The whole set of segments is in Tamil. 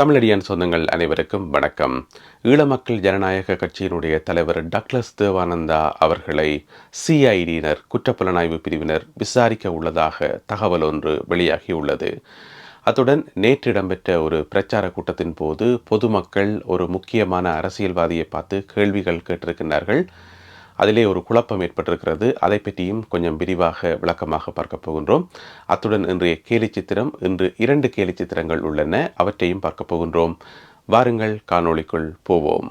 தமிழடியான் சொந்தங்கள் அனைவருக்கும் வணக்கம். ஈழமக்கள் ஜனநாயக கட்சியினுடைய தலைவர் டக்ளஸ் தேவானந்தா அவர்களை சிஐடியினர் குற்றப்புலனாய்வு பிரிவினர் விசாரிக்க உள்ளதாக தகவல் ஒன்று வெளியாகியுள்ளது. அத்துடன் நேற்று இடம்பெற்ற ஒரு பிரச்சார கூட்டத்தின் போது பொதுமக்கள் ஒரு முக்கியமான அரசியல்வாதியை பார்த்து கேள்விகள் கேட்டிருக்கின்றார்கள். அதிலே ஒரு குழப்பம் ஏற்பட்டிருக்கிறது. அதை பற்றியும் கொஞ்சம் விரிவாக விளக்கமாக பார்க்க போகின்றோம். அத்துடன் இன்றைய கேலி சித்திரம் இன்று இரண்டு கேலி சித்திரங்கள் உள்ளன. அவற்றையும் பார்க்க போகின்றோம். வாருங்கள் காணொளிக்குள் போவோம்.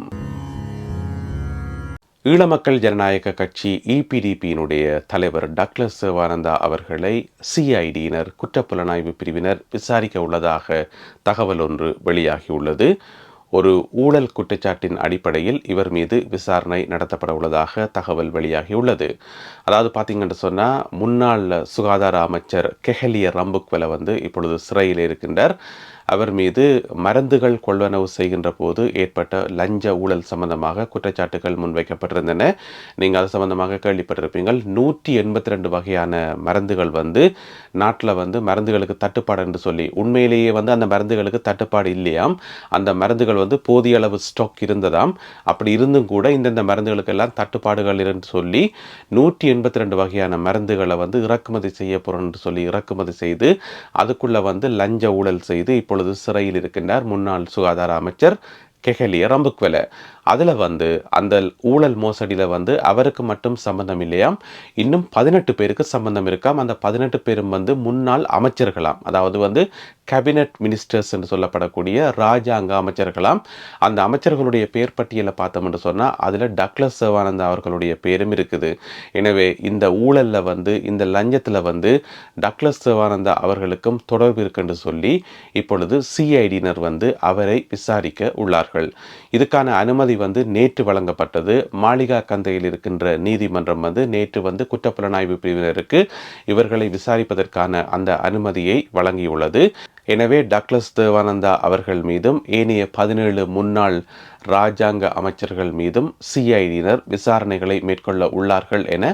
ஈழமக்கள் ஜனநாயக கட்சி இபிடிபியினுடைய தலைவர் டக்ளஸ் சிவானந்தா அவர்களை சிஐடியினர் குற்றப்புலனாய்வு பிரிவினர் விசாரிக்க உள்ளதாக தகவல் ஒன்று வெளியாகியுள்ளது. ஒரு ஊழல் குற்றச்சாட்டின் அடிப்படையில் இவர் மீது விசாரணை நடத்தப்பட உள்ளதாக தகவல் வெளியாகியுள்ளது. அதாவது பார்த்தீங்கன்னு சொன்னால் முன்னாள் சுகாதார அமைச்சர் கெஹலிய ரம்புக்வெல வந்து இப்பொழுது சிறையில் இருக்கின்றார். அவர் மீது மருந்துகள் கொள்வனவு செய்கின்ற போது ஏற்பட்ட லஞ்ச ஊழல் சம்பந்தமாக குற்றச்சாட்டுகள் முன்வைக்கப்பட்டிருந்தன. நீங்கள் அது சம்பந்தமாக கேள்விப்பட்டிருப்பீங்கள் நூற்றி எண்பத்தி ரெண்டு வகையான மருந்துகள் வந்து நாட்டில் வந்து மருந்துகளுக்கு தட்டுப்பாடு என்று சொல்லி உண்மையிலேயே வந்து அந்த மருந்துகளுக்கு தட்டுப்பாடு இல்லையாம். அந்த மருந்துகள் வந்து போதிய அளவு ஸ்டாக் இருந்ததாம். அப்படி இருந்தும் கூட இந்தந்த மருந்துகளுக்கெல்லாம் தட்டுப்பாடுகள் என்று சொல்லி நூற்றி எண்பத்தி ரெண்டு வகையான மருந்துகளை வந்து இறக்குமதி செய்ய போகிறோம் என்று சொல்லி இறக்குமதி செய்து அதுக்குள்ளே வந்து லஞ்ச ஊழல் செய்து இப்போ தற்பொழுது சிறையில் இருக்கின்றார் முன்னாள் சுகாதார அமைச்சர் கெஹலிய ரம்புக்வெல அதில் வந்து அந்த ஊழல் மோசடியில் வந்து அவருக்கு மட்டும் சம்பந்தம் இல்லையாம். இன்னும் பதினெட்டு பேருக்கு சம்பந்தம் இருக்காம். அந்த பதினெட்டு பேரும் வந்து முன்னாள் அமைச்சர்களாம். அதாவது வந்து கேபினட் மினிஸ்டர்ஸ் என்று சொல்லப்படக்கூடிய ராஜாங்க அமைச்சர்களாம். அந்த அமைச்சர்களுடைய பேர் பட்டியலை பார்த்தோம் என்று சொன்னால் அதில் டக்ளஸ் சிவானந்த் அவர்களுடைய பேரும் இருக்குது. எனவே இந்த ஊழலில் வந்து இந்த லஞ்சத்தில் வந்து டக்ளஸ் சிவானந்தா அவர்களுக்கும் தொடர்பு இருக்குன்னு சொல்லி இப்பொழுது சிஐடியினர் வந்து அவரை விசாரிக்க உள்ளார்கள். இதுக்கான அனுமதி வந்து நேற்று வழங்கப்பட்டது. மாளிகா கந்தையில் இருக்கின்ற நீதிமன்றம் வந்து நேற்று வந்து குற்றப்புலனாய்வு பிரிவினருக்கு இவர்களை விசாரிப்பதற்கான அந்த அனுமதியை வழங்கியுள்ளது. எனவே டக்ளஸ் தேவானந்தா அவர்கள் மீதும் ஏனைய பதினேழு முன்னாள் ராஜாங்க அமைச்சர்கள் மீதும் சிஐடியினர் விசாரணைகளை மேற்கொள்ள உள்ளார்கள் என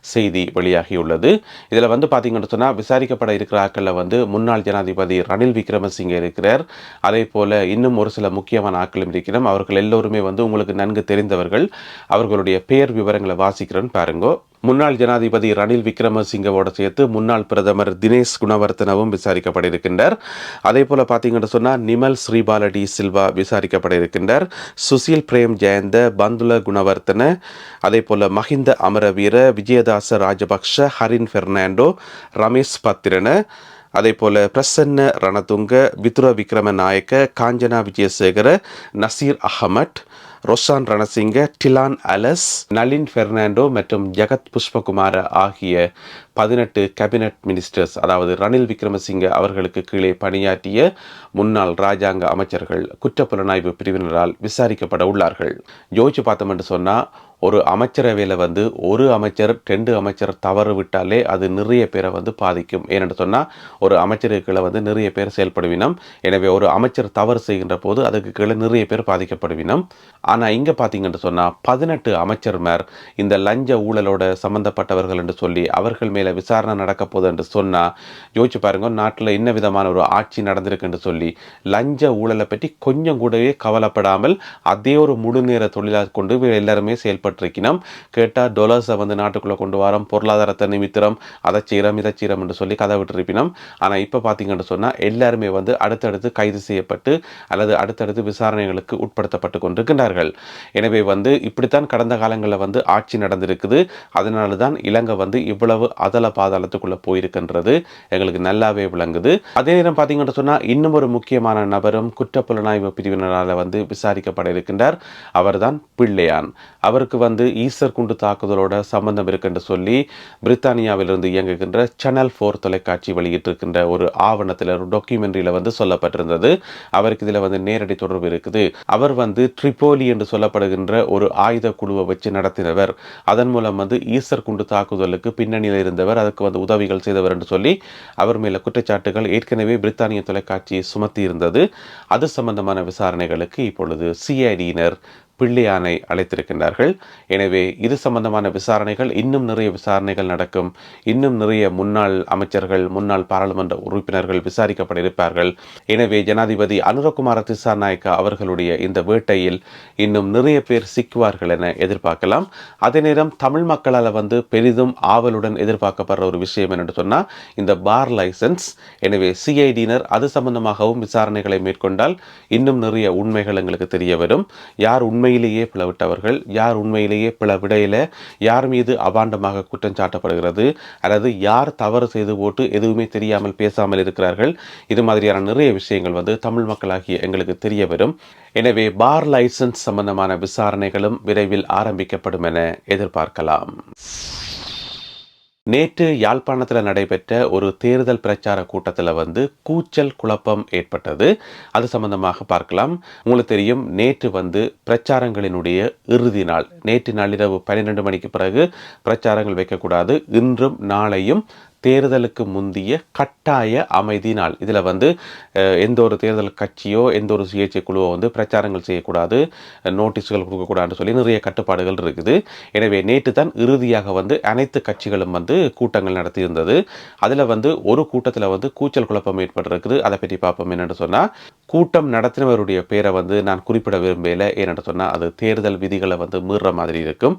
செய்தி வெளியாகியுள்ளது. இதில் வந்து பார்த்தீங்கன்னு சொன்னால் விசாரிக்கப்பட இருக்கிற ஆக்களில் வந்து முன்னாள் ஜனாதிபதி ரணில் விக்ரமசிங்கே இருக்கிறார். அதே போல் இன்னும் ஒரு சில முக்கியமான ஆக்களும் இருக்கிறோம் அவர்கள் எல்லோருமே வந்து உங்களுக்கு நன்கு தெரிந்தவர்கள். அவர்களுடைய பெயர் விவரங்களை வாசிக்கிறோன்னு பாருங்கோ. முன்னாள் ஜனாதிபதி ரணில் விக்ரமசிங்கவோட சேர்த்து முன்னாள் பிரதமர் தினேஷ் குணவர்த்தனவும் விசாரிக்கப்பட இருக்கின்றார் அதே போல் பார்த்தீங்கன்னு சொன்னால் நிமல் ஸ்ரீபாலடி சில்வா விசாரிக்கப்பட இருக்கின்றார் சுசில் பிரேம் ஜெயந்த பந்துல குணவர்த்தன அதே போல் மஹிந்த அமரவீர விஜயதாச ராஜபக்ஷ ஹரின் பெர்னாண்டோ ரமேஷ் பத்திரன அதே போல் பிரசன்ன ரணதுங்க விதுர விக்ரம நாயக்க காஞ்சனா விஜயசேகர நசீர் அகமட் ரொசான் ரணசிங்க டிலான் அலஸ் நளின் பெர்னாண்டோ மற்றும் ஜெகத் புஷ்பகுமார ஆகிய பதினெட்டு கேபினட் மினிஸ்டர்ஸ் அதாவது ரணில் விக்ரமசிங்க அவர்களுக்கு கீழே பணியாற்றிய முன்னாள் ராஜாங்க அமைச்சர்கள் குற்றப்புலனாய்வு பிரிவினரால் விசாரிக்கப்பட உள்ளார்கள். யோசிச்சு பார்த்தோம் என்று சொன்னால் ஒரு அமைச்சரவையில் வந்து ஒரு அமைச்சர் ரெண்டு அமைச்சர் தவறு விட்டாலே அது நிறைய பேரை வந்து பாதிக்கும். ஏனென்று சொன்னால் ஒரு அமைச்சருக்குள்ள வந்து நிறைய பேர் செயல்படுவினம். எனவே ஒரு அமைச்சர் தவறு செய்கின்ற போது அதுக்கு கீழே நிறைய பேர் பாதிக்கப்படுவினம். ஆனால் இங்கே பார்த்தீங்கன்னு சொன்னால் பதினெட்டு அமைச்சர்மார் இந்த லஞ்ச ஊழலோட சம்பந்தப்பட்டவர்கள் என்று சொல்லி அவர்கள் மேலே விசாரணை நடக்க போகுது என்று சொன்னால் யோசிச்சு பாருங்க நாட்டில் என்ன விதமான ஒரு ஆட்சி நடந்திருக்கு என்று சொல்லி லஞ்ச ஊழலை பற்றி கொஞ்சம் கூடவே கவலைப்படாமல் அதே ஒரு முழு நேர தொழிலாக கொண்டு எல்லாருமே செயல்பட ஏற்பட்டிருக்கணும் கேட்டால் டொலர்ஸை வந்து நாட்டுக்குள்ளே கொண்டு வரோம் பொருளாதாரத்தை நிமித்திரம் அதை செய்கிறோம் இதை செய்கிறோம் என்று சொல்லி கதை விட்டுருப்பினோம். ஆனால் இப்போ பார்த்தீங்கன்னு சொன்னால் எல்லாருமே வந்து அடுத்தடுத்து கைது செய்யப்பட்டு அல்லது அடுத்தடுத்து விசாரணைகளுக்கு உட்படுத்தப்பட்டு கொண்டிருக்கின்றார்கள். எனவே வந்து இப்படித்தான் கடந்த காலங்களில் வந்து ஆட்சி நடந்திருக்குது. அதனால தான் இலங்கை வந்து இவ்வளவு அதல பாதாளத்துக்குள்ளே போயிருக்கின்றது. எங்களுக்கு நல்லாவே விளங்குது. அதே நேரம் பார்த்தீங்கன்னு சொன்னால் இன்னும் ஒரு முக்கியமான நபரும் குற்ற புலனாய்வு பிரிவினரால் வந்து விசாரிக்கப்பட இருக்கின்றார். அவர்தான் பிள்ளையான். அவருக்கு வந்து ஈஸ்டர் குண்டு தாக்குதலோட சம்பந்தம் இருக்குன்னு சொல்லி பிரித்தானியாவிலிருந்து இயங்குகின்ற சேனல் ஃபோர் தொலைக்காட்சி வெளியிட்டிருக்கின்ற ஒரு ஆவணத்தில் ஒரு டாக்குமெண்ட்ரியில் வந்து சொல்லப்பட்டிருந்தது. அவருக்கு இதில் வந்து நேரடி தொடர்பு இருக்குது. அவர் வந்து ட்ரிபோலி என்று சொல்லப்படுகின்ற ஒரு ஆயுத குழுவை வச்சு நடத்தினவர். அதன் மூலம் வந்து ஈஸ்டர் குண்டு தாக்குதலுக்கு பின்னணியில் இருந்தவர் அதுக்கு வந்து உதவிகள் செய்தவர் என்று சொல்லி அவர் மேல குற்றச்சாட்டுகள் ஏற்கனவே பிரித்தானிய தொலைக்காட்சி சுமத்தி இருந்தது அது சம்பந்தமான விசாரணைகளுக்கு இப்பொழுது சிஐடியினர் பிள்ளையானை அழைத்திருக்கின்றார்கள். எனவே இது சம்பந்தமான விசாரணைகள். இன்னும் நிறைய விசாரணைகள் நடக்கும். இன்னும் நிறைய முன்னாள் அமைச்சர்கள் முன்னாள் பாராளுமன்ற உறுப்பினர்கள் விசாரிக்கப்பட இருப்பார்கள். எனவே ஜனாதிபதி அனுரகுமார திசாநாயக்கா அவர்களுடைய இந்த வேட்டையில் இன்னும் நிறைய பேர் சிக்குவார்கள் என எதிர்பார்க்கலாம். அதே நேரம் தமிழ் மக்களால் வந்து பெரிதும் ஆவலுடன் எதிர்பார்க்கப்படுற ஒரு விஷயம் என்னென்னு சொன்னால் இந்த பார் லைசன்ஸ். எனவே சிஐடியினர் அது சம்பந்தமாகவும் விசாரணைகளை மேற்கொண்டால் இன்னும் நிறைய உண்மைகள் எங்களுக்கு தெரிய வரும். யார் உண்மை உண்மையிலேயே பிளவிட்டவர்கள் யார் உண்மையிலேயே பிளவிடையில யார் மீது அபாண்டமாக குற்றம் சாட்டப்படுகிறது அல்லது யார் தவறு செய்து போட்டு எதுவுமே தெரியாமல் பேசாமல் இருக்கிறார்கள் இது மாதிரியான நிறைய விஷயங்கள் வந்து தமிழ் மக்களாகிய எங்களுக்கு தெரிய வரும். எனவே பார் லைசன்ஸ் சம்பந்தமான விசாரணைகளும் விரைவில் ஆரம்பிக்கப்படும் என எதிர்பார்க்கலாம். நேற்று யாழ்ப்பாணத்தில் நடைபெற்ற ஒரு தேர்தல் பிரச்சார கூட்டத்தில் வந்து கூச்சல் குழப்பம் ஏற்பட்டது. அது சம்பந்தமாக பார்க்கலாம். உங்களுக்கு தெரியும் நேற்று வந்து பிரச்சாரங்களினுடைய இறுதி நாள். நேற்று நள்ளிரவு பன்னிரெண்டு மணிக்கு பிறகு பிரச்சாரங்கள் வைக்கக்கூடாது. இன்றும் நாளையும் தேர்தலுக்கு முந்திய கட்டாய அமைதி நாள். இதில் வந்து எந்த ஒரு தேர்தல் கட்சியோ எந்த ஒரு சுயேட்சை குழுவோ வந்து பிரச்சாரங்கள் செய்யக்கூடாது நோட்டீஸ்கள் கொடுக்கக்கூடாதுன்னு சொல்லி நிறைய கட்டுப்பாடுகள் இருக்குது. எனவே நேற்று தான் இறுதியாக வந்து அனைத்து கட்சிகளும் வந்து கூட்டங்கள் நடத்தியிருந்தது. அதில் வந்து ஒரு கூட்டத்தில் வந்து கூச்சல் குழப்பம் ஏற்பட்டிருக்குது. அதை பற்றி பார்ப்போம் என்னென்னு சொன்னால் கூட்டம் நடத்தினவருடைய பேரை வந்து நான் குறிப்பிட விரும்பல ஏன்னு சொன்னால் அது தேர்தல் விதிகளை வந்து மீறுற மாதிரி இருக்கும்.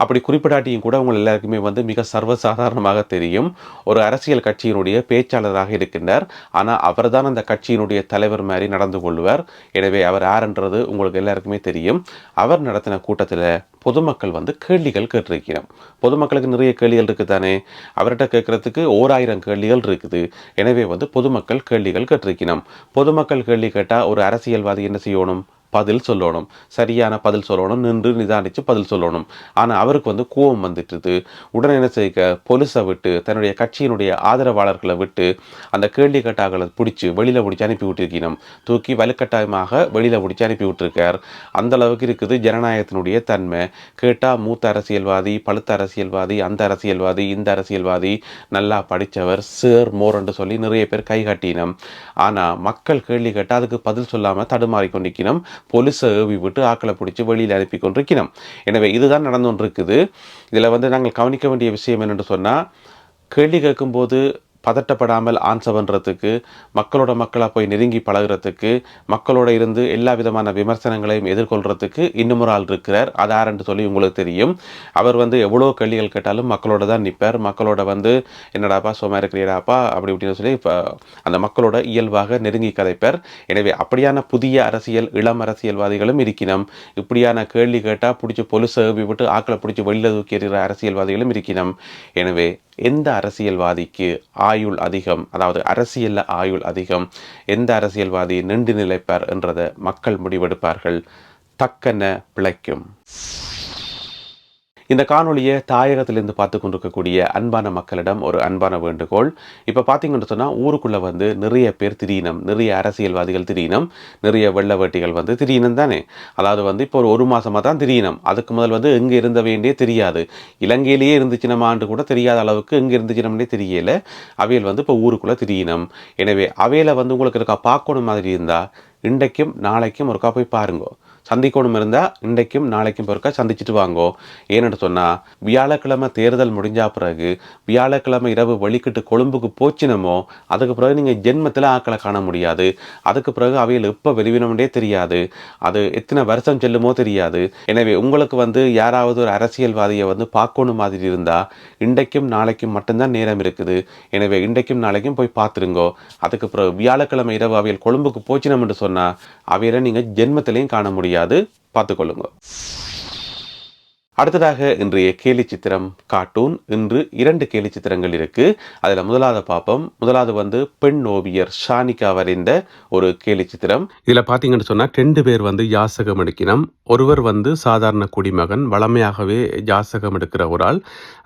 அப்படி குறிப்பிடாட்டியும் கூட உங்கள் எல்லாருக்குமே வந்து மிக சர்வசாதாரணமாக தெரியும். ஒரு அரசியல் கட்சியினுடைய பேச்சாளராக இருக்கின்றார். ஆனால் அவர்தான் அந்த கட்சியினுடைய தலைவர் மாதிரி நடந்து கொள்வார். எனவே அவர் யாருன்றது உங்களுக்கு எல்லாருக்குமே தெரியும். அவர் நடத்தின கூட்டத்தில் பொதுமக்கள் வந்து கேள்விகள் கேட்டிருக்கிறோம். பொதுமக்களுக்கு நிறைய கேள்விகள் இருக்குது தானே அவர்கிட்ட கேட்கறதுக்கு ஓராயிரம் கேள்விகள் இருக்குது. எனவே வந்து பொதுமக்கள் கேள்விகள் கேட்டிருக்கிறோம். பொதுமக்கள் கேள்வி கேட்டால் ஒரு அரசியல்வாதி என்ன செய்யணும்? பதில் சொல்லணும். சரியான பதில் சொல்லணும். நின்று நிதானித்து பதில் சொல்லணும். ஆனால் அவருக்கு வந்து கோபம் வந்துட்டுது. உடனே என்ன செய்ய போலீஸை விட்டு தன்னுடைய கட்சியினுடைய ஆதரவாளர்களை விட்டு அந்த கேள்வி கட்டாக்களை பிடிச்சி வெளியில் பிடிச்சி அனுப்பி விட்டுருக்கணும். தூக்கி வலுக்கட்டாயமாக வெளியில் பிடிச்சி அனுப்பி விட்டுருக்கார். அந்த அளவுக்கு இருக்குது ஜனநாயகத்தினுடைய தன்மை. கேட்டால் மூத்த அரசியல்வாதி பழுத்த அரசியல்வாதி அந்த அரசியல்வாதி இந்த அரசியல்வாதி நல்லா படித்தவர் சேர் மோர்ன்னு சொல்லி நிறைய பேர் கை காட்டினோம். ஆனால் மக்கள் கேள்வி கேட்டால் அதுக்கு பதில் சொல்லாமல் தடுமாறி கொண்டிருக்கணும் போலீஸை ஏவி விட்டு ஆக்களை பிடிச்சி வெளியில் அனுப்பி கொண்டிருக்கணும் எனவே இதுதான் நடந்து கொண்டிருக்குது இதில் வந்து நாங்கள் கவனிக்க வேண்டிய விஷயம் என்னென்னு சொன்னால் கேள்வி கேட்கும்போது பதட்டப்படாமல் ஆன்சர் பண்ணுறதுக்கு மக்களோட மக்களாக போய் நெருங்கி பழகுறதுக்கு மக்களோட இருந்து எல்லா விதமான விமர்சனங்களையும் எதிர்கொள்கிறதுக்கு இன்னும் ஒரு ஆள் இருக்கிறார். அது யாருன்னு சொல்லி உங்களுக்கு தெரியும். அவர் வந்து எவ்வளோ கேள்விகள் கேட்டாலும் மக்களோட தான் நிற்பார். மக்களோட வந்து என்னடாப்பா சும்மா இருக்கிறீடாப்பா அப்படி இப்படின்னு சொல்லி இப்போ அந்த மக்களோட இயல்பாக நெருங்கி கதைப்பார். எனவே அப்படியான புதிய அரசியல் இளம் அரசியல்வாதிகளும் இருக்கணும் இப்படியான கேள்வி கேட்டால் பிடிச்சி பொலிசை விட்டு ஆக்களை பிடிச்சி வெளியில் தூக்கி எறிகிற அரசியல்வாதிகளும் இருக்கணும் எனவே எந்த அரசியல்வாதிக்கு ஆயுள் அதிகம் அதாவது அரசியலில் ஆயுள் அதிகம் எந்த அரசியல்வாதி நின்று நிலைப்பார் என்றதை மக்கள் முடிவெடுப்பார்கள். தக்கன பிழைக்கும். இந்த காணொலியை தாயகத்திலிருந்து பார்த்து கொண்டிருக்கக்கூடிய அன்பான மக்களிடம் ஒரு அன்பான வேண்டுகோள். இப்போ பார்த்தீங்கன்னு சொன்னால் ஊருக்குள்ளே வந்து நிறைய பேர் திடீனம் நிறைய அரசியல்வாதிகள் திடீனம் நிறைய வெள்ள வேட்டிகள் வந்து திடீனம் தானே. அதாவது வந்து இப்போ ஒரு ஒரு மாதமாக தான் திடீனம் அதுக்கு முதல் வந்து எங்கே இருந்த வேண்டியே தெரியாது. இலங்கையிலேயே இருந்துச்சுனமாண்டு கூட தெரியாத அளவுக்கு எங்கே இருந்துச்சுனம்னே தெரியல. அவையில் வந்து இப்போ ஊருக்குள்ளே திடீனம் எனவே அவையில் வந்து உங்களுக்கு இருக்கா பார்க்கணும் மாதிரி இருந்தால் இன்றைக்கும் நாளைக்கும் ஒருக்கா போய் பாருங்க. சந்திக்கணும் இருந்தால் இன்றைக்கும் நாளைக்கும் பிறக்க சந்திச்சுட்டு வாங்கோ. ஏன்னு சொன்னால் வியாழக்கிழமை தேர்தல் முடிஞ்சா பிறகு வியாழக்கிழமை இரவு வெளிக்கிட்டு கொழும்புக்கு போச்சினமோ அதுக்கு பிறகு நீங்கள் ஜென்மத்தில் ஆக்களை காண முடியாது. அதுக்கு பிறகு அவையில் எப்போ வெளிவினோம்னே தெரியாது. அது எத்தனை வருஷம் செல்லுமோ தெரியாது. எனவே உங்களுக்கு வந்து யாராவது ஒரு அரசியல்வாதியை வந்து பார்க்கணும் மாதிரி இருந்தால் இன்றைக்கும் நாளைக்கும் மட்டும்தான் நேரம் இருக்குது. எனவே இன்றைக்கும் நாளைக்கும் போய் பார்த்துருங்கோ. அதுக்கு பிறகு வியாழக்கிழமை இரவு அவையில் கொழும்புக்கு போச்சினம் என்று சொன்னால் அவையில நீங்கள் ஜென்மத்திலையும் காண முடியாது. பார்த்துக்கொள்ளுங்க. அடுத்ததாக இன்றைய கேலி சித்திரம் கார்ட்டூன் இன்று இரண்டு கேலி சித்திரங்கள் இருக்கு. அதில் முதலாவது பார்ப்போம் முதலாவது வந்து பெண் ஓவியர் ஷானிகா வரைந்த ஒரு கேலி சித்திரம். இதில் பார்த்தீங்கன்னு சொன்னால் ரெண்டு பேர் வந்து யாசகம் எடுக்கினம். ஒருவர் வந்து சாதாரண குடிமகன் வளமையாகவே யாசகம் எடுக்கிற ஒரு ஆள்.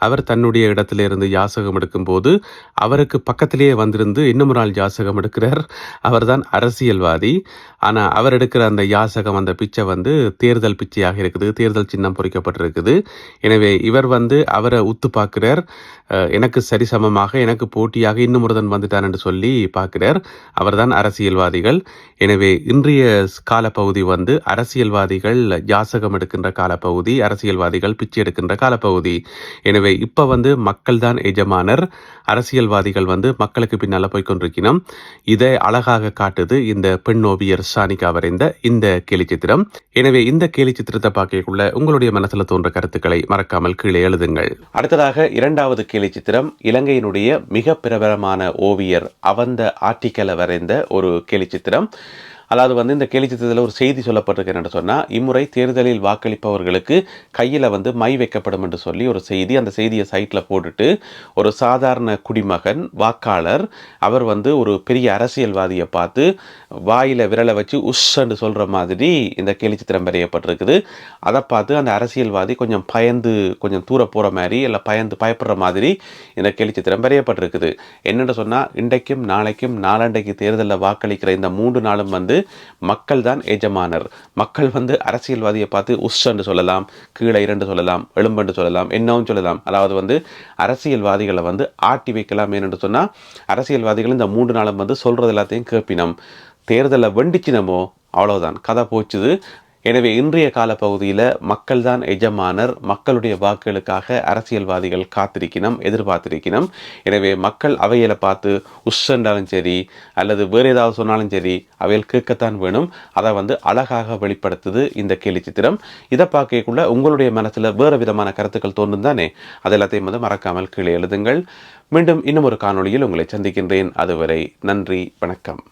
அவர் தன்னுடைய இடத்துல இருந்து யாசகம் எடுக்கும்போது அவருக்கு பக்கத்திலேயே வந்திருந்து இன்னும் ஒரு ஆள் யாசகம் எடுக்கிறார். அவர்தான் அரசியல்வாதி. ஆனால் அவர் எடுக்கிற அந்த யாசகம் அந்த பிச்சை வந்து தேர்தல் பிச்சையாக இருக்குது. தேர்தல் சின்னம் பொறிக்கப்பட்டிருக்கு. இருக்குது. எனவே இவர் வந்து அவரை உத்து பார்க்கிறார். எனக்கு சரிசமமாக எனக்கு போட்டியாக இன்னும் ஒருதன் வந்துட்டான் என்று சொல்லி பார்க்கிறார். அவர்தான் அரசியல்வாதிகள். எனவே இன்றைய காலப்பகுதி வந்து அரசியல்வாதிகள் யாசகம் எடுக்கின்ற காலப்பகுதி அரசியல்வாதிகள் பிச்சை எடுக்கின்ற காலப்பகுதி. எனவே இப்ப வந்து மக்கள் தான் எஜமானர். அரசியல்வாதிகள் வந்து மக்களுக்கு பின்னால் போய் கொண்டிருக்கணும் இதை அழகாக காட்டுது இந்த பெண் ஓவியர் சானிகா வரைந்த இந்த கேலி சித்திரம் எனவே இந்த கேலி சித்திரத்தை பார்க்கக்குள்ள உங்களுடைய மனசில் தோன்ற கருத்துக்களை மறக்காமல் கீழே எழுதுங்கள். அடுத்ததாக இரண்டாவது கேலி சித்திரம் இலங்கையினுடைய மிக பிரபலமான ஓவியர் அவந்த ஆர்டிக்கலை வரைந்த ஒரு கேலி சித்திரம். அதாவது வந்து இந்த கேலி சித்திரத்தில் ஒரு செய்தி சொல்லப்பட்டிருக்கு என்று சொன்னால் இம்முறை தேர்தலில் வாக்களிப்பவர்களுக்கு கையில் வந்து மை வைக்கப்படும் என்று சொல்லி ஒரு செய்தி அந்த செய்தியை சைட்டில் போட்டுட்டு ஒரு சாதாரண குடிமகன் வாக்காளர் அவர் வந்து ஒரு பெரிய அரசியல்வாதியை பார்த்து வாயில் விரலை வச்சு உஷ்ன்னு சொல்கிற மாதிரி இந்த கேலி சித்திரம் வரையப்பட்டிருக்குது. அதை பார்த்து அந்த அரசியல்வாதி கொஞ்சம் பயந்து கொஞ்சம் தூர போகிற மாதிரி இல்லை பயந்து பயப்படுற மாதிரி இந்த கேலி சித்திரம் வரையப்பட்டிருக்குது. என்னென்னு சொன்னால் இன்றைக்கும் நாளைக்கும் நாளண்டைக்கு தேர்தலில் வாக்களிக்கிற இந்த மூன்று நாளும் வந்து மக்கள் தான் எஜமானர். மக்கள் வந்து அரசியல்வாதியை பார்த்து உஷ் என்று சொல்லலாம் கீழே இரண்டு சொல்லலாம் எலும்பென்று சொல்லலாம் என்னவும் சொல்லலாம். அதாவது வந்து அரசியல்வாதிகளை வந்து ஆட்டி வைக்கலாம் என்று சொன்னால் அரசியல்வாதிகள் இந்த மூன்று நாளும் வந்து சொல்றது எல்லாத்தையும் கேப்பினம். தேர்தலை வெண்டிச்சினமோ அவ்வளோதான் கதை போச்சுது. எனவே இன்றைய காலப்பகுதியில் மக்கள் தான் எஜமானர் மக்களுடைய வாக்குகளுக்காக அரசியல்வாதிகள் காத்திருக்கணும் எதிர்பார்த்திருக்கணும் எனவே மக்கள் அவையில் பார்த்து உஷ் சரி அல்லது வேறு ஏதாவது சொன்னாலும் சரி அவையில் கேட்கத்தான் வேணும். அதை வந்து அழகாக வெளிப்படுத்துது இந்த கேலி சித்திரம். இதை பார்க்கக்குள்ள உங்களுடைய மனசில் வேறு விதமான கருத்துக்கள் தோன்றும் தானே? அது எல்லாத்தையும் வந்து மறக்காமல் கீழே எழுதுங்கள். மீண்டும் இன்னும் ஒரு காணொளியில் உங்களை சந்திக்கின்றேன். அதுவரை நன்றி வணக்கம்.